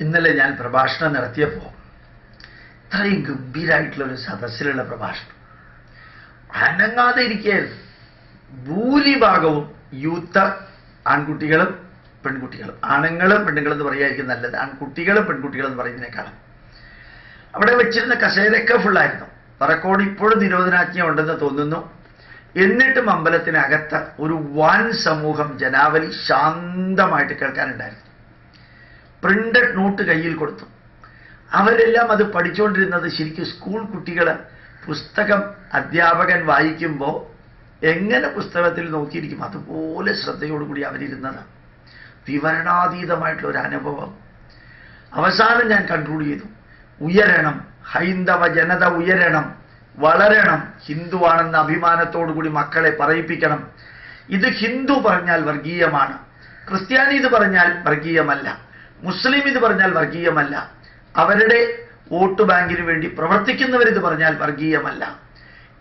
ഇന്നലെ ഞാൻ പ്രഭാഷണം നടത്തിയപ്പോൾ ഇത്രയും ഗംഭീരായിട്ടുള്ള ഒരു സദസ്സിലുള്ള പ്രഭാഷണം. അനങ്ങാതെ ഇരിക്കേ ഭൂരിഭാഗവും യൂത്ത് ആൺകുട്ടികളും പെൺകുട്ടികളും. ആണുങ്ങളും പെണ്ണുങ്ങളും എന്ന് പറയുമായിരിക്കും നല്ലത്. ആൺകുട്ടികളും പെൺകുട്ടികളും എന്ന് പറയുന്നതിനേക്കാളും. അവിടെ വെച്ചിരുന്ന കസേരയൊക്കെ ഫുള്ളായിരുന്നു. പറക്കോട് ഇപ്പോഴും നിരോധനാജ്ഞ ഉണ്ടെന്ന് തോന്നുന്നു. എന്നിട്ടും അമ്പലത്തിനകത്ത് ഒരു വൻ സമൂഹം ജനാവലി ശാന്തമായിട്ട് കേൾക്കാനുണ്ടായിരുന്നു. പ്രിന്റഡ് നോട്ട് കയ്യിൽ കൊടുത്തു. അവരെല്ലാം അത് പഠിച്ചുകൊണ്ടിരുന്നത് ശരിക്കും സ്കൂൾ കുട്ടികൾ പുസ്തകം അധ്യാപകൻ വായിക്കുമ്പോൾ എങ്ങനെ പുസ്തകത്തിൽ നോക്കിയിരിക്കും? അതുപോലെ ശ്രദ്ധയോടുകൂടി അവരിരുന്നത്. വിവരണാതീതമായിട്ടുള്ള ഒരു അനുഭവം. അവസാനം ഞാൻ കൺക്ലൂഡ് ചെയ്തു. ഉയരണം ഹൈന്ദവ ജനത ഉയരണം വളരണം ഹിന്ദുവാണെന്ന അഭിമാനത്തോടുകൂടി മക്കളെ പറയിപ്പിക്കണം. ഇത് ഹിന്ദു പറഞ്ഞാൽ വർഗീയമാണ്. ക്രിസ്ത്യാനി ഇത് പറഞ്ഞാൽ വർഗീയമല്ല. മുസ്ലിം ഇത് പറഞ്ഞാൽ വർഗീയമല്ല. അവരുടെ വോട്ട് ബാങ്കിന് വേണ്ടി പ്രവർത്തിക്കുന്നവർ ഇത് പറഞ്ഞാൽ വർഗീയമല്ല.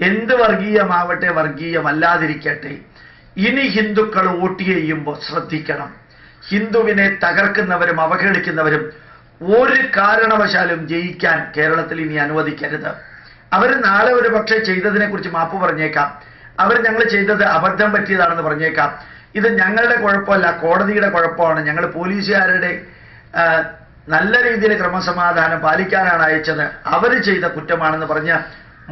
എന്ത് വർഗീയമാവട്ടെ വർഗീയമല്ലാതിരിക്കട്ടെ ഇനി ഹിന്ദുക്കൾ വോട്ട് ചെയ്യുമ്പോൾ ശ്രദ്ധിക്കണം. ഹിന്ദുവിനെ തകർക്കുന്നവരും അവഹേളിക്കുന്നവരും ഒരു കാരണവശാലും ജയിക്കാൻ കേരളത്തിൽ ഇനി അനുവദിക്കരുത്. അവർ നാളെ ഒരു പക്ഷേ ചെയ്തതിനെ കുറിച്ച് മാപ്പ് പറഞ്ഞേക്കാം. അവർ ഞങ്ങൾ ചെയ്തത് അബദ്ധം പറ്റിയതാണെന്ന് പറഞ്ഞേക്കാം. ഇത് ഞങ്ങളുടെ കുഴപ്പമല്ല കോടതിയുടെ കുഴപ്പമാണ്. ഞങ്ങൾ പോലീസുകാരുടെ നല്ല രീതിയിൽ ക്രമസമാധാനം പാലിക്കാനാണ് അയച്ചത്. അവർ ചെയ്ത കുറ്റമാണെന്ന് പറഞ്ഞ്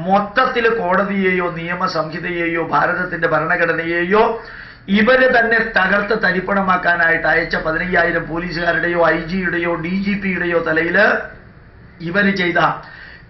മൊത്തത്തിൽ കോടതിയെയോ നിയമസംഹിതയെയോ ഭാരതത്തിന്റെ ഭരണഘടനയെയോ ഇവർ തന്നെ തകർത്ത് തരിപ്പണമാക്കാനായിട്ട് അയച്ച പതിനയ്യായിരം പോലീസുകാരുടെയോ ഐ ജിയുടെയോ ഡി ജി പിയുടെയോ തലയിൽ ഇവർ ചെയ്ത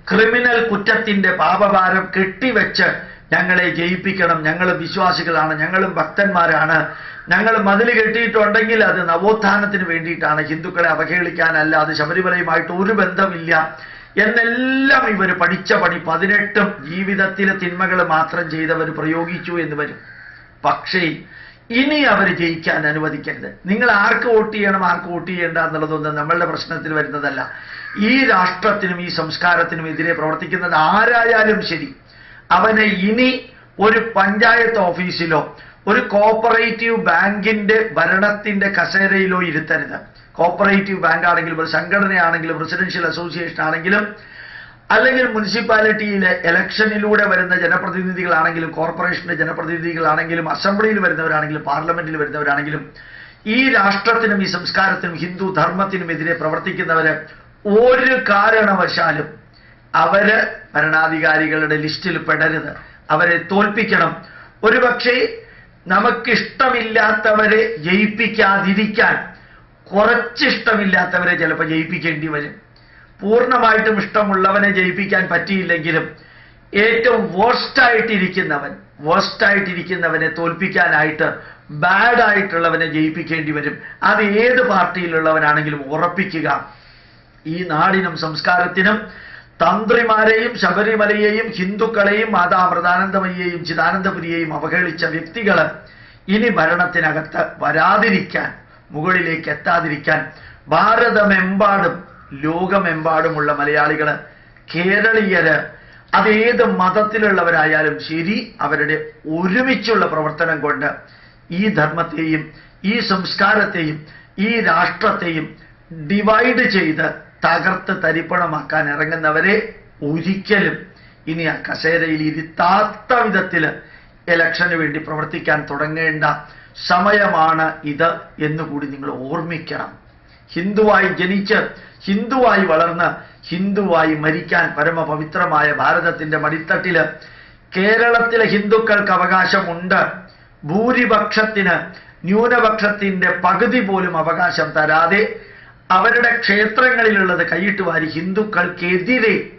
ക്രിമിനൽ കുറ്റത്തിന്റെ പാപഭാരം കെട്ടിവെച്ച് ഞങ്ങളെ ജയിപ്പിക്കണം. ഞങ്ങൾ വിശ്വാസികളാണ്. ഞങ്ങളും ഭക്തന്മാരാണ്. ഞങ്ങൾ മതിൽ കെട്ടിയിട്ടുണ്ടെങ്കിൽ അത് നവോത്ഥാനത്തിന് വേണ്ടിയിട്ടാണ്. ഹിന്ദുക്കളെ അവഹേളിക്കാനല്ല അത് ശബരിമലയുമായിട്ട് ഒരു ബന്ധമില്ല എന്നെല്ലാം ഇവർ പഠിച്ച പണി. പതിനെട്ടും ജീവിതത്തിലെ തിന്മകൾ മാത്രം ചെയ്തവർ പ്രയോഗിച്ചു എന്ന് വരും. പക്ഷേ ഇനി അവർ ജയിക്കാൻ അനുവദിക്കരുത്. നിങ്ങൾ ആർക്ക് വോട്ട് ചെയ്യണം ആർക്ക് വോട്ട് ചെയ്യേണ്ട എന്നുള്ളതൊന്നും നമ്മളുടെ പ്രശ്നത്തിൽ വരുന്നതല്ല. ഈ രാഷ്ട്രത്തിനും ഈ സംസ്കാരത്തിനും എതിരെ പ്രവർത്തിക്കുന്നത് ആരായാലും ശരി. അവനെ ഇനി ഒരു പഞ്ചായത്ത് ഓഫീസിലോ ഒരു കോപ്പറേറ്റീവ് ബാങ്കിന്റെ ഭരണത്തിന്റെ കസേരയിലോ ഇരുത്തരുത്. കോപ്പറേറ്റീവ് ബാങ്ക് ആണെങ്കിലും ഒരു സംഘടനയാണെങ്കിലും റെസിഡൻഷ്യൽ അസോസിയേഷൻ ആണെങ്കിലും അല്ലെങ്കിൽ മുനിസിപ്പാലിറ്റിയിലെ ഇലക്ഷനിലൂടെ വരുന്ന ജനപ്രതിനിധികളാണെങ്കിലും കോർപ്പറേഷന്റെ ജനപ്രതിനിധികളാണെങ്കിലും അസംബ്ലിയിൽ വരുന്നവരാണെങ്കിലും പാർലമെന്റിൽ വരുന്നവരാണെങ്കിലും ഈ രാഷ്ട്രത്തിനും ഈ സംസ്കാരത്തിനും ഹിന്ദു ധർമ്മത്തിനും എതിരെ പ്രവർത്തിക്കുന്നവരെ ഒരു കാരണവശാലും അവർ ഭരണാധികാരികളുടെ ലിസ്റ്റിൽ പെടരുത്. അവരെ തോൽപ്പിക്കണം. ഒരുപക്ഷെ നമുക്കിഷ്ടമില്ലാത്തവരെ ജയിപ്പിക്കാതിരിക്കാൻ കുറച്ചിഷ്ടമില്ലാത്തവരെ ചിലപ്പോൾ ജയിപ്പിക്കേണ്ടി വരും. പൂർണമായിട്ടും ഇഷ്ടമുള്ളവനെ ജയിപ്പിക്കാൻ പറ്റിയില്ലെങ്കിലും ഏറ്റവും വേഴ്സ്റ്റായിട്ടിരിക്കുന്നവൻ വേഴ്സ്റ്റായിട്ടിരിക്കുന്നവനെ തോൽപ്പിക്കാനായിട്ട് ബാഡ് ആയിട്ടുള്ളവനെ ജയിപ്പിക്കേണ്ടി വരും. അത് ഏത് പാർട്ടിയിലുള്ളവനാണെങ്കിലും ഉറപ്പിക്കുക. ഈ നാടിനും സംസ്കാരത്തിനും തന്ത്രിമാരെയും ശബരിമലയെയും ഹിന്ദുക്കളെയും മാതാ അമൃതാനന്ദമയ്യെയും ചിദാനന്ദപുരിയെയും അവഹേളിച്ച വ്യക്തികൾ ഇനി ഭരണത്തിനകത്ത് വരാതിരിക്കാൻ മുകളിലേക്ക് എത്താതിരിക്കാൻ ഭാരതമെമ്പാടും ലോകമെമ്പാടുമുള്ള മലയാളികൾ കേരളീയര് അതേത് മതത്തിലുള്ളവരായാലും ശരി അവരുടെ ഒരുമിച്ചുള്ള പ്രവർത്തനം കൊണ്ട് ഈ ധർമ്മത്തെയും ഈ സംസ്കാരത്തെയും ഈ രാഷ്ട്രത്തെയും ഡിവൈഡ് ചെയ്ത് തകർത്ത് തരിപ്പണമാക്കാൻ ഇറങ്ങുന്നവരെ ഒരിക്കലും ഇനി ആ കസേരയിൽ ഇരുത്താത്ത വിധത്തിൽ ഇലക്ഷന് വേണ്ടി പ്രവർത്തിക്കാൻ തുടങ്ങേണ്ട സമയമാണ് ഇത് എന്നുകൂടി നിങ്ങൾ ഓർമ്മിക്കണം. ഹിന്ദുവായി ജനിച്ച് ഹിന്ദുവായി വളർന്ന് ഹിന്ദുവായി മരിക്കാൻ പരമപവിത്രമായ ഭാരതത്തിന്റെ മടിത്തട്ടിൽ കേരളത്തിലെ ഹിന്ദുക്കൾക്ക് അവകാശമുണ്ട്. ഭൂരിപക്ഷത്തിന് ന്യൂനപക്ഷത്തിന്റെ പകുതി പോലും അവകാശം തരാതെ അവരുടെ ക്ഷേത്രങ്ങളിലുള്ളത് കൈയിട്ട് വാരി ഹിന്ദുക്കൾക്കെതിരെ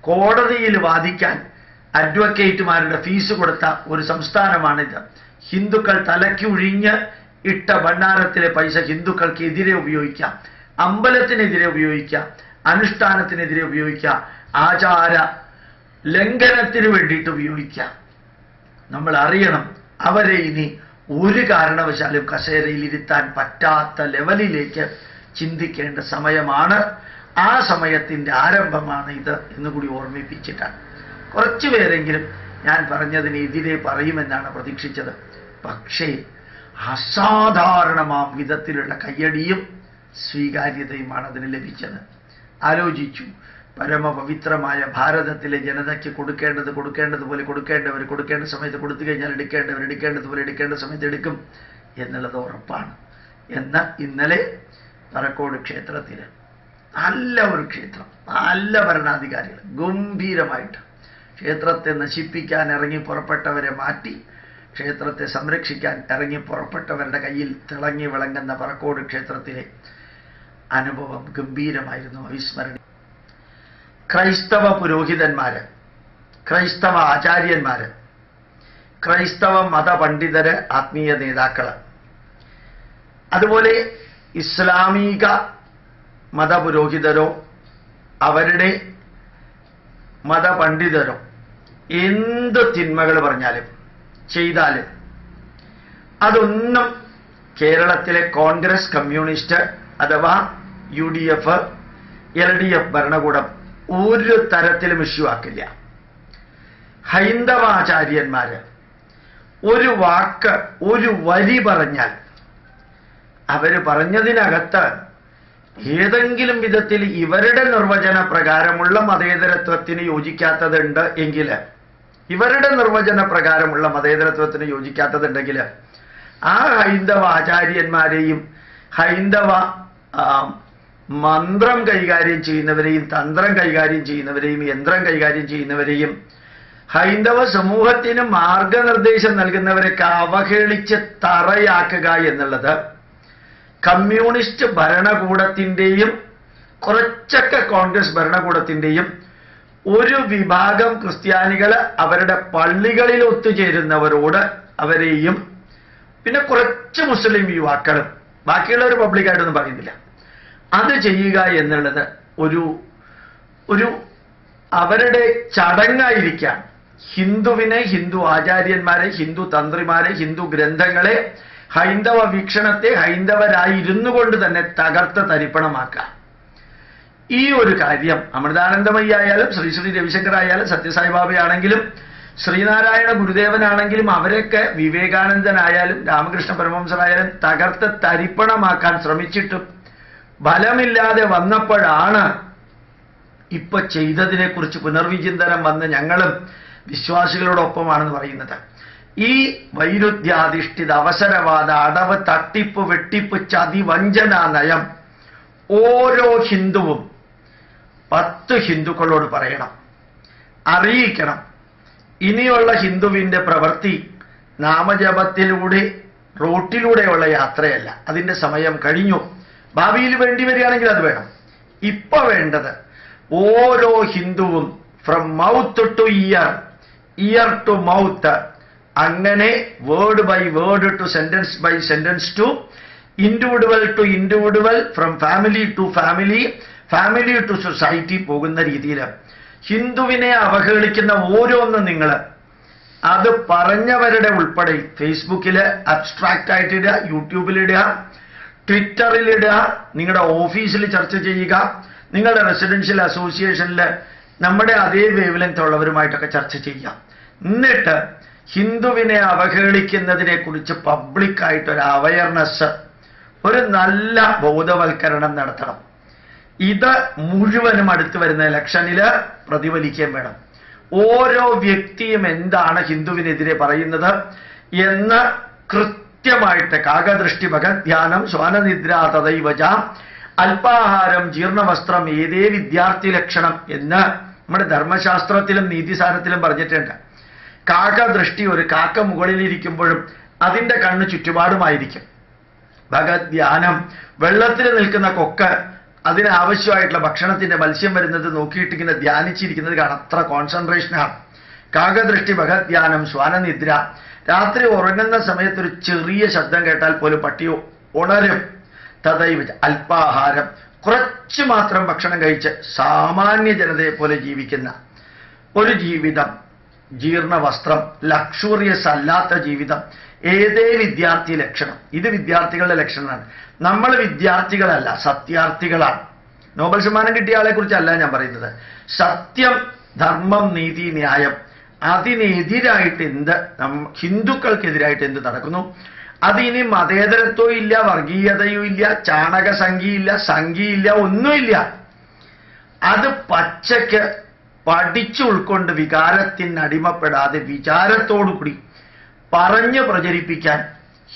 കോടതിയിൽ വാദിക്കാൻ അഡ്വക്കേറ്റുമാരുടെ ഫീസ് കൊടുത്ത ഒരു സംസ്ഥാനമാണിത്. ഹിന്ദുക്കൾ തലയ്ക്കുഴിഞ്ഞ് ഇട്ട ഭണ്ഡാരത്തിലെ പൈസ ഹിന്ദുക്കൾക്കെതിരെ ഉപയോഗിക്കാം. അമ്പലത്തിനെതിരെ ഉപയോഗിക്കാം. അനുഷ്ഠാനത്തിനെതിരെ ഉപയോഗിക്കാം. ആചാര ലംഘനത്തിന് വേണ്ടിയിട്ട് ഉപയോഗിക്കാം. നമ്മൾ അറിയണം അവരെ ഇനി ഒരു കാരണവശാലും കസേരയിൽ ഇരുത്താൻ പറ്റാത്ത ലെവലിലേക്ക് ചിന്തിക്കേണ്ട സമയമാണ്. ആ സമയത്തിന്റെ ആരംഭമാണ് ഇത് എന്ന് കൂടി ഓർമ്മിപ്പിച്ചിട്ടാണ്. കുറച്ചു പേരെങ്കിലും ഞാൻ പറഞ്ഞതിന് എതിരെ പറയുമെന്നാണ് പ്രതീക്ഷിച്ചത്. പക്ഷേ അസാധാരണമാം വിധത്തിലുള്ള കയ്യടിയും സ്വീകാര്യതയുമാണ് അതിന് ലഭിച്ചത്. ആലോചിച്ചു. പരമപവിത്രമായ ഭാരതത്തിലെ ജനതയ്ക്ക് കൊടുക്കേണ്ടത് കൊടുക്കേണ്ടതുപോലെ കൊടുക്കേണ്ടവർ കൊടുക്കേണ്ട സമയത്ത് കൊടുത്തു കഴിഞ്ഞാൽ എടുക്കേണ്ടവർ എടുക്കേണ്ടതുപോലെ എടുക്കേണ്ട സമയത്ത് എടുക്കും എന്നുള്ളത് ഉറപ്പാണ്. എന്ന ഇന്നലെ പറക്കോട് ക്ഷേത്രത്തിൽ. നല്ല ഒരു ക്ഷേത്രം നല്ല ഭരണാധികാരികൾ ഗംഭീരമായിട്ട്. ക്ഷേത്രത്തെ നശിപ്പിക്കാൻ ഇറങ്ങി പുറപ്പെട്ടവരെ മാറ്റി ക്ഷേത്രത്തെ സംരക്ഷിക്കാൻ ഇറങ്ങി പുറപ്പെട്ടവരുടെ കയ്യിൽ തിളങ്ങി വിളങ്ങുന്ന പറക്കോട് ക്ഷേത്രത്തിലെ അനുഭവം ഗംഭീരമായിരുന്നു അവിസ്മരണീയ. ക്രൈസ്തവ പുരോഹിതന്മാര് ക്രൈസ്തവ ആചാര്യന്മാര് ക്രൈസ്തവ മതപണ്ഡിതര് ആത്മീയ നേതാക്കൾ. അതുപോലെ ഇസ്ലാമിക മതപുരോഹിതരോ അവരുടെ മതപണ്ഡിതരോ എന്ത് തിന്മകൾ പറഞ്ഞാലും ചെയ്താലും അതൊന്നും കേരളത്തിലെ കോൺഗ്രസ് കമ്മ്യൂണിസ്റ്റ് അഥവാ U D F L D F ഭരണകൂടം ഒരു തരത്തിലും ഇഷ്യൂ ആക്കില്ല. ഹൈന്ദവാചാര്യന്മാര് ഒരു വാക്ക് ഒരു വരി പറഞ്ഞാൽ അവർ പറഞ്ഞതിനകത്ത് ഏതെങ്കിലും വിധത്തിൽ ഇവരുടെ നിർവചന പ്രകാരമുള്ള മതേതരത്വത്തിന് യോജിക്കാത്തതുണ്ട് എങ്കിൽ ഇവരുടെ നിർവചന പ്രകാരമുള്ള മതേതരത്വത്തിന് യോജിക്കാത്തതുണ്ടെങ്കിൽ ആ ഹൈന്ദവ ആചാര്യന്മാരെയും ഹൈന്ദവ മന്ത്രം കൈകാര്യം ചെയ്യുന്നവരെയും തന്ത്രം കൈകാര്യം ചെയ്യുന്നവരെയും യന്ത്രം കൈകാര്യം ചെയ്യുന്നവരെയും ഹൈന്ദവ സമൂഹത്തിന് മാർഗനിർദ്ദേശം നൽകുന്നവരൊക്കെ അവഹേളിച്ച് തറയാക്കുക എന്നുള്ളത് കമ്മ്യൂണിസ്റ്റ് ഭരണകൂടത്തിന്റെയും കുറച്ചൊക്കെ കോൺഗ്രസ് ഭരണകൂടത്തിന്റെയും ഒരു വിഭാഗം ക്രിസ്ത്യാനികൾ അവരുടെ പള്ളികളിൽ ഒത്തുചേരുന്നവരോട് അവരെയും പിന്നെ കുറച്ച് മുസ്ലിം യുവാക്കളും ബാക്കിയുള്ളവർ പബ്ലിക്കായിട്ടൊന്നും പറയുന്നില്ല. അത് ചെയ്യുക എന്നുള്ളത് ഒരു ഒരു അവരുടെ ചടങ്ങായിരിക്കാം ഹിന്ദുവിനെ ഹിന്ദു ആചാര്യന്മാരെ ഹിന്ദു തന്ത്രിമാരെ ഹിന്ദു ഗ്രന്ഥങ്ങളെ ഹൈന്ദവ വീക്ഷണത്തെ ഹൈന്ദവരായിരുന്നു കൊണ്ട് തന്നെ തകർത്ത് തരിപ്പണമാക്കാം. ഈ ഒരു കാര്യം അമൃതാനന്ദമയി ആയാലും ശ്രീ ശ്രീ രവിശങ്കർ ആയാലും സത്യസായിബാബയാണെങ്കിലും ശ്രീനാരായണ ഗുരുദേവനാണെങ്കിലും അവരൊക്കെ വിവേകാനന്ദനായാലും രാമകൃഷ്ണ പരമഹംസനായാലും തകർത്ത് തരിപ്പണമാക്കാൻ ശ്രമിച്ചിട്ടും ഫലമില്ലാതെ വന്നപ്പോഴാണ് ഇപ്പൊ ചെയ്തതിനെക്കുറിച്ച് പുനർവിചിന്തനം വന്ന് ഞങ്ങളും വിശ്വാസികളോടൊപ്പമാണെന്ന് പറയുന്നത്. ഈ വൈരുദ്ധ്യാധിഷ്ഠിത അവസരവാദ അടവ് തട്ടിപ്പ് വെട്ടിപ്പ് ചതി വഞ്ചന നയം ഓരോ ഹിന്ദുവും പത്ത് ഹിന്ദുക്കളോട് പറയണം. അറിയിക്കണം. ഇനിയുള്ള ഹിന്ദുവിന്റെ പ്രവൃത്തി നാമജപത്തിലൂടെ റോട്ടിലൂടെയുള്ള യാത്രയല്ല. അതിന്റെ സമയം കഴിഞ്ഞു. ഭാവിയിൽ വേണ്ടി വരികയാണെങ്കിൽ അത് വേണം. ഇപ്പൊ വേണ്ടത് ഓരോ ഹിന്ദുവും from mouth to ear ear to mouth അങ്ങനെ word by word to sentence by sentence to individual to individual from family to family family to society പോകുന്ന രീതിയിൽ. ഹിന്ദുവിനെ അവഹേളിക്കുന്ന ഓരോന്നും നിങ്ങൾ അത് പറഞ്ഞവരുടെ ഉൾപ്പെടെ ഫേസ്ബുക്കിൽ അബ്സ്ട്രാക്റ്റ് ആയിട്ട് ഇടുക യൂട്യൂബിലിടുക ട്വിറ്ററിലിടുക നിങ്ങളുടെ ഓഫീസിൽ ചർച്ച ചെയ്യുക നിങ്ങളുടെ റെസിഡൻഷ്യൽ അസോസിയേഷനിൽ നമ്മുടെ അതേ വേവ് ലെങ്ത് ഉള്ളവരുമായിട്ടൊക്കെ ചർച്ച ചെയ്യുക. എന്നിട്ട് ഹിന്ദുവിനെ അവഹേളിക്കുന്നതിനെ കുറിച്ച് പബ്ലിക്കായിട്ട് ഒരു അവയർനെസ് ഒരു നല്ല ബോധവൽക്കരണം നടത്തണം. ഇത് മുഴുവനും അടുത്തു വരുന്ന ഇലക്ഷനിൽ പ്രതിഫലിക്കുകയും വേണം. ഓരോ വ്യക്തിയും എന്താണ് ഹിന്ദുവിനെതിരെ പറയുന്നത് എന്ന് കൃത്യമായിട്ട് കാകദൃഷ്ടി ഭഗധ്യാനം ശ്വാനനിദ്ര തദൈവജ അല്പാഹാരം ജീർണവസ്ത്രം ഏതേ വിദ്യാർത്ഥി ലക്ഷണം എന്ന് നമ്മുടെ ധർമ്മശാസ്ത്രത്തിലും നീതിസാരത്തിലും പറഞ്ഞിട്ടുണ്ട്. കാക്കദൃഷ്ടി ഒരു കാക്ക മുകളിലിരിക്കുമ്പോഴും അതിന്റെ കണ്ണ് ചുറ്റുപാടുമായിരിക്കും. ധ്യാനം വെള്ളത്തിൽ നിൽക്കുന്ന കൊക്ക് അതിനാവശ്യമായിട്ടുള്ള ഭക്ഷണത്തിന്റെ മത്സ്യം വരുന്നത് നോക്കിയിട്ട് ഇങ്ങനെ ധ്യാനിച്ചിരിക്കുന്നത് കാണാം. അത്ര കോൺസെൻട്രേഷനാണ് കാകദൃഷ്ടി ഭഗധ്യാനം ശ്വാനനിദ്ര. രാത്രി ഉറങ്ങുന്ന സമയത്ത് ഒരു ചെറിയ ശബ്ദം കേട്ടാൽ പോലും പട്ടി ഉണരും. തഥൈവ അല്പാഹാരം കുറച്ച് മാത്രം ഭക്ഷണം കഴിച്ച് സാമാന്യ ജനതയെ പോലെ ജീവിക്കുന്ന ഒരു ജീവിതം. ജീർണ വസ്ത്രം ലക്ഷൂറിയസ് അല്ലാത്ത ജീവിതം ഏതേ വിദ്യാർത്ഥി ലക്ഷണം. ഇത് വിദ്യാർത്ഥികളുടെ ലക്ഷണമാണ്. നമ്മൾ വിദ്യാർത്ഥികളല്ല സത്യാർത്ഥികളാണ്. നോബൽ സമ്മാനം കിട്ടിയ ആളെ കുറിച്ചല്ല ഞാൻ പറയുന്നത്. സത്യം ധർമ്മം നീതി ന്യായം. അതിനെതിരായിട്ട് എന്ത് ഹിന്ദുക്കൾക്കെതിരായിട്ട് എന്ത് നടക്കുന്നു? അതിനി മതേതരത്വം ഇല്ല വർഗീയതയും ഇല്ല ചാണക സംഖ്യയില്ല സംഖ്യയില്ല ഒന്നുമില്ല. അത് പച്ചയ്ക്ക് പഠിച്ചു ഉൾക്കൊണ്ട് വികാരത്തിന് അടിമപ്പെടാതെ വിചാരത്തോടുകൂടി പറഞ്ഞു പ്രചരിപ്പിക്കാൻ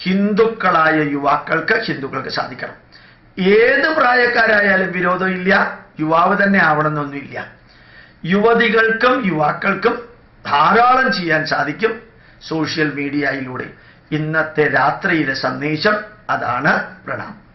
ഹിന്ദുക്കളായ യുവാക്കൾക്ക് ഹിന്ദുക്കൾക്ക് സാധിക്കണം. ഏത് പ്രായക്കാരായാലും വിരോധമില്ല യുവാവ് തന്നെ ആവണമെന്നൊന്നുമില്ല. യുവതികൾക്കും യുവാക്കൾക്കും ധാരാളം ചെയ്യാൻ സാധിക്കും സോഷ്യൽ മീഡിയയിലൂടെ. ഇന്നത്തെ രാത്രിയിലെ സന്ദേശം അതാണ് പ്രണാം